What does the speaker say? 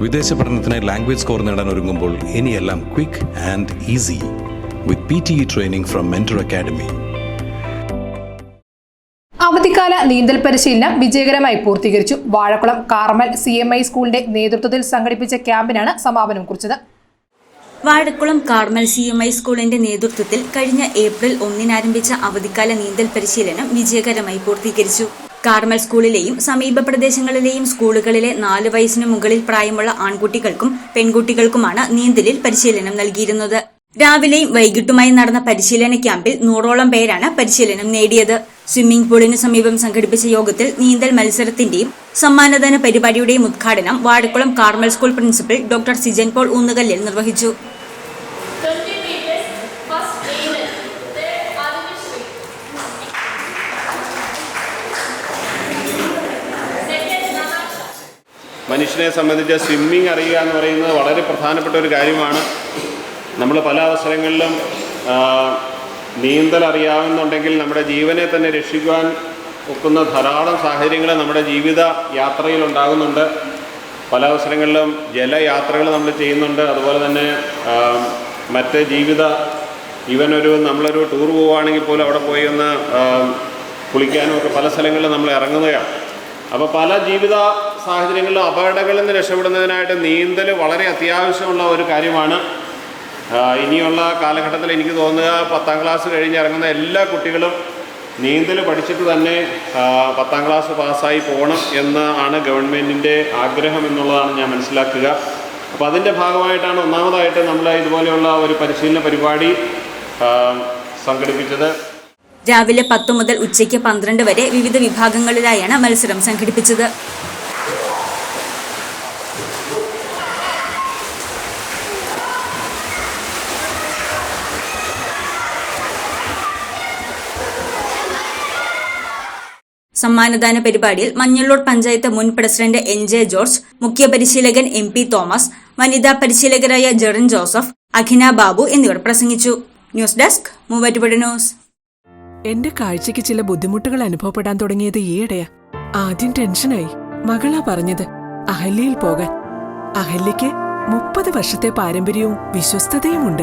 വിദേശ പഠനത്തിന് language score നേടാൻ ഒരുങ്ങുമ്പോൾ ഇനിയെല്ലാം quick and easy with P T E training from Mentor Academy അവധിക്കാല നീന്തൽ പരിശീലനം വിജയകരമായി പൂർത്തീകരിച്ചു. Vazhakulam Carmel C M I സ്കൂളിന്റെ നേതൃത്വത്തിൽ സംഘടിപ്പിച്ച ക്യാമ്പിനാണ് സമാപനം കുറിച്ചത്. Vazhakulam Carmel C M I സ്കൂളിന്റെ നേതൃത്വത്തിൽ കഴിഞ്ഞ ഏപ്രിൽ ഒന്നിനാരംഭിച്ച അവധിക്കാല നീന്തൽ പരിശീലനം വിജയകരമായി പൂർത്തീകരിച്ചു. കാർമൽ സ്കൂളിലെയും സമീപ പ്രദേശങ്ങളിലെയും സ്കൂളുകളിലെ നാല് വയസ്സിന് മുകളിൽ പ്രായമുള്ള ആൺകുട്ടികൾക്കും പെൺകുട്ടികൾക്കുമാണ് നീന്തലിൽ പരിശീലനം നൽകിയിരുന്നത്. രാവിലെയും വൈകിട്ടുമായി നടന്ന പരിശീലന ക്യാമ്പിൽ നൂറോളം പേരാണ് പരിശീലനം നേടിയത്. സ്വിമ്മിംഗ് പൂളിന് സമീപം സംഘടിപ്പിച്ച യോഗത്തിൽ നീന്തൽ മത്സരത്തിന്റെയും സമ്മാനദാന പരിപാടിയുടെയും ഉദ്ഘാടനം Vazhakulam Carmel school principal doctor Sijan Paul Oonnukallil നിർവഹിച്ചു. മനുഷ്യനെ സംബന്ധിച്ച് സ്വിമ്മിങ് അറിയുക എന്ന് പറയുന്നത് വളരെ പ്രധാനപ്പെട്ട ഒരു കാര്യമാണ്. നമ്മൾ പല അവസരങ്ങളിലും നീന്തൽ അറിയാവുന്നുണ്ടെങ്കിൽ നമ്മുടെ ജീവനെ തന്നെ രക്ഷിക്കുവാൻ ഒക്കുന്ന ധാരാളം സാഹചര്യങ്ങൾ നമ്മുടെ ജീവിത യാത്രയിൽ ഉണ്ടാകുന്നുണ്ട്. പല അവസരങ്ങളിലും ജലയാത്രകൾ നമ്മൾ ചെയ്യുന്നുണ്ട്. അതുപോലെ തന്നെ മറ്റ് ജീവിത ഒരു നമ്മളൊരു ടൂർ പോവുകയാണെങ്കിൽ പോലും അവിടെ പോയി ഒന്ന് കുളിക്കാനും ഒക്കെ പല സ്ഥലങ്ങളിലും നമ്മൾ ഇറങ്ങുകയാണ്. അപ്പോൾ പല ജീവിത സാഹചര്യങ്ങളിലും അപകടങ്ങളിൽ നിന്ന് രക്ഷപ്പെടുന്നതിനായിട്ട് നീന്തൽ വളരെ അത്യാവശ്യമുള്ള ഒരു കാര്യമാണ്. ഇനിയുള്ള കാലഘട്ടത്തിൽ എനിക്ക് തോന്നുക പത്താം ക്ലാസ് കഴിഞ്ഞ് ഇറങ്ങുന്ന എല്ലാ കുട്ടികളും നീന്തൽ പഠിച്ചിട്ട് തന്നെ പത്താം ക്ലാസ് പാസ്സായി പോകണം എന്ന് ആണ് ഗവൺമെന്റിന്റെ ആഗ്രഹം എന്നുള്ളതാണ് ഞാൻ മനസ്സിലാക്കുക. അപ്പോൾ അതിന്റെ ഭാഗമായിട്ടാണ് ഒന്നാമതായിട്ട് നമ്മൾ ഇതുപോലെയുള്ള ഒരു പരിശീലന പരിപാടി സംഘടിപ്പിച്ചത്. രാവിലെ പത്തു മുതൽ ഉച്ചയ്ക്ക് പന്ത്രണ്ട് വരെ വിവിധ വിഭാഗങ്ങളിലായാണ് മത്സരം സംഘടിപ്പിച്ചത്. സമ്മാനദാന പരിപാടിയിൽ മഞ്ഞള്ളൂർ പഞ്ചായത്ത് മുൻ പ്രസിഡന്റ് എൻ ജെ ജോർജ് മുഖ്യ പരിശീലകൻ എം പി തോമസ് വനിതാ പരിശീലകരായ ജെറിൻ ജോസഫ് അഖിന ബാബു എന്നിവർ പ്രസംഗിച്ചു. News desk Muvattupuzha news. എന്റെ കാഴ്ചയ്ക്ക് ചില ബുദ്ധിമുട്ടുകൾ അനുഭവപ്പെടാൻ തുടങ്ങിയത് ഈയിടെയാ. ആദ്യം ടെൻഷനായി. മകളാ പറഞ്ഞത് അഹല്യയിൽ പോകാൻ. അഹല്യയ്ക്ക് മുപ്പത് വർഷത്തെ പാരമ്പര്യവും വിശ്വസ്തതയുമുണ്ട്.